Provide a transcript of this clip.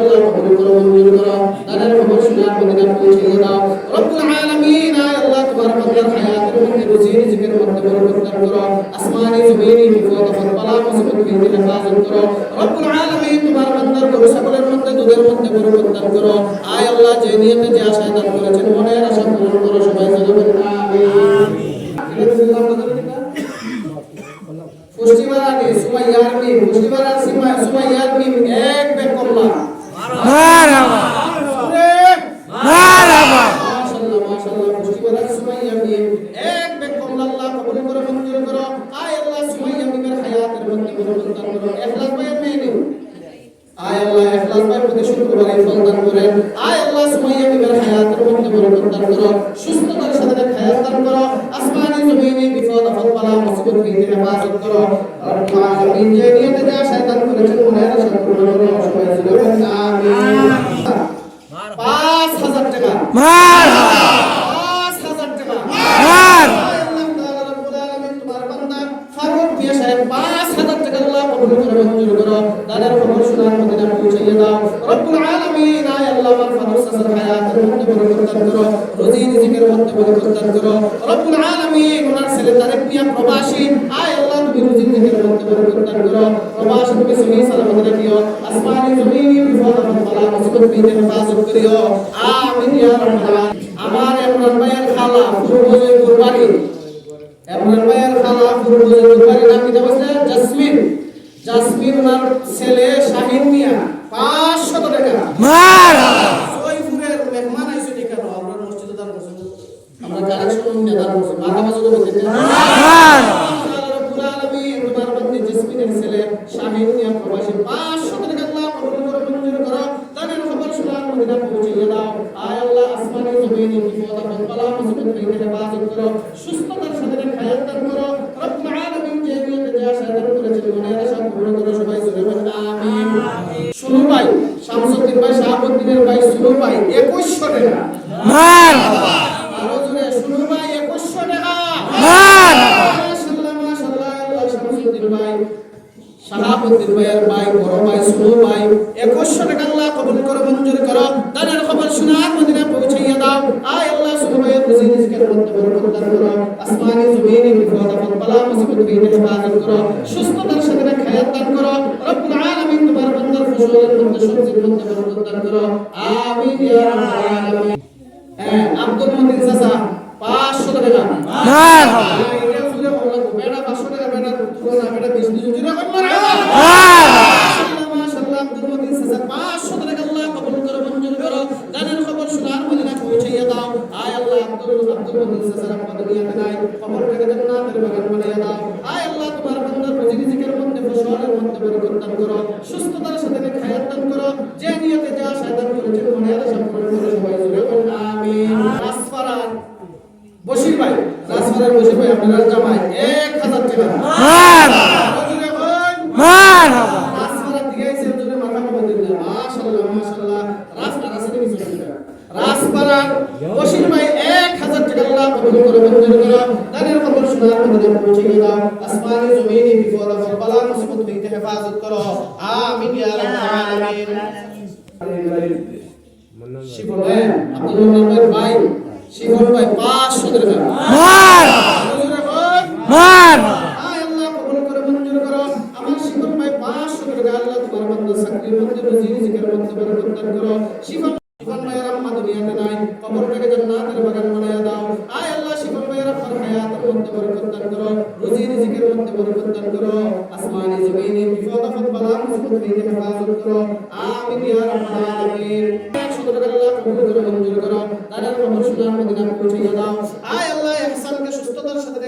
তাদের কবুল করো মঞ্জুর করো তাদের কবুল সুনার প্রদান পৌঁছে দাও রব্বুল আলামিন, আয় আল্লাহ তবারক ওয়া তাআলা হায়াতের মধ্যে রুজি রিজিকের মধ্যে বরকত করো। আসমানি জমিনি বিপদ আপদ বালা মুসিবত থেকে হেফাজত করো। রব্বুল আলামিন তবারক ওয়া তাআলা করো, সকলের মধ্যে, দুধের মধ্যে বরকত দান করো। আয় আল্লাহ, যে নিয়তে, যে আশা দান করেছেন মনে আশা পূরণ করো, সবাই বলুন আমিন। পুষ্টিবার আগে, সুমাইয়ার মিম পুষ্টিবার সুমাইয়ার মিম এক বেক করলাম। সুস্থতার সাথে দান করো আসমানি জমিনে বিপদ আপদ বালা মুসিবত থেকে হেফাজত করো আলামিন যে নিয়তে যা শয়তান করেছেন মনের আশা পূরণ করো সবাই বলুন আমিন 5000 টাকা মারহাবা 5000 টাকা মার আল্লাহ তাআলা রব্বুল আলামিন তোমার বান্দা ফারুক সাহেব 5000 টাকা আল্লাহ কবুল করে। মঞ্জুর করো দাদার খবর শোনার মদিনা দাও। রব্বুল আলামিন, আয় আল্লাহ সাসার হায়াতের মধ্যে দান করো রুজি রিজিকের মধ্যে দান করো রব্বুল আলামিন, ওনার ছেলে তারেক মিয়া প্রবাসী, আয় আল্লাহ, তুমি রুজি রিজিকের মধ্যে দান করো প্রবাসী তুমি সহি সালামত রাখিও। আসমানি জমিনি বিপদ আপদ বালা মুসিবত থেকে হেফাজত করিও। আমিন ইয়া রাব্বাল আমার ইমরান ভাইয়ের খালা ফুরবুজে কুরবানি। ইমরান ভাইয়ের খালা ফুরবুজে কুরবানি। জাসমিন ছেলে শাহিন মিয়া 500 টাকা। জয়পুরের মেহমান আইছে নি কেন? আমরা মসজিদে দান করছি। আমরা কালেকশন নিয়ে দান করছি মাথা বাজু বলতে মার! আল্লাহ ভাই 2100 টাকা। জোরে শুরু ভাই 2100 টাকা। ভাই শাহাবুদ্দিন ভাইয়ের ভাই বড় ভাই শুরু ভাই 2100 টাকা আল্লাহ কবুল করো মঞ্জুর করো। তাদের খবর শোনার মদিনা পৌঁছাইয়া দাও। আয় আল্লাহ শুরু ভাইয়ের রুজি রিজকের মধ্যে বরকত দান করো। আসমানি জমিনে বিপদ আপদ বালা মুসিবত থেকে হেফাজত করো। সুস্থতার সাথে হায়াত দান করো। রব্বুল আলামিন আব্দুল মতিন চাচা 500 টাকা বেড়া 500 টাকা বেড়া বেড়া 20 দিন জুড়ে কম মারা মারহাবা মাশাআল্লাহ আব্দুল মতিন চাচা 500 টাকা আল্লাহ কবুল করো মঞ্জুর করো গানের খবর শোনার মদিনা পৌঁছাইয়া দাও আয় আল্লাহ আব্দুল আব্দুল মতিন চাচা রহমত দুনিয়াতে নাই খবর থেকে জান্নাতের বাগান বানিয়ে দাও আয় আল্লাহ তোমার বান্দার রুজি রিজিকের মধ্যে ফসলের মধ্যে বরকত দান করো। সুস্থতার সাথে যে নিয়তে যা শয়তান করেছে মনের আশা পূরণ করো সবাই জুড়ে বলুন আমিন। রাসফারান বশির ভাই রাসফারান বশির ভাই আপনার জামাই 1000 টাকা। মারহাবা মারহাবা রাসফারান দিগাইছে জোরে মাথা কমে দিন মাশাআল্লাহ মাশাআল্লাহ রাসফারান আছে কি শুনতে বশির ভাই 1000 টাকা আল্লাহ কবুল করে মঞ্জুর শোনার মধ্যে পৌঁছে দাও আসমানি জমিনে বিপদ আপদ বালা মুসিবত থেকে হেফাজত করো আমিন ইয়া রাব্বাল আলামিন শিফন ভাই আব্দুল মোহাম্মদ ভাই শিফন ভাই 500 টাকা বল মারহাবা আয় আল্লাহ কবুল করে মঞ্জুর করো আমার শিখন ভাই 500 টাকা আল্লাহ তোমার বান্দা চাকরির মধ্যে রুজি রিজিকের মধ্যে বরকত করো শিখন ভাইয়ের আম্মা দুনিয়াতে নাই কবরটাকে জান্নাতের বাগান বানায়া দাও আয় আপনার হায়াতের মধ্যে পরিবর্তন করো রুজি রিজিকের মধ্যে পরিবর্তন করো আসমানি জমিনে বিপদ আপদ বালা মুসিবত থেকে হেফাজত করো আমিন ইয়া রাব্বাল আলামিন সুস্থতার সাথে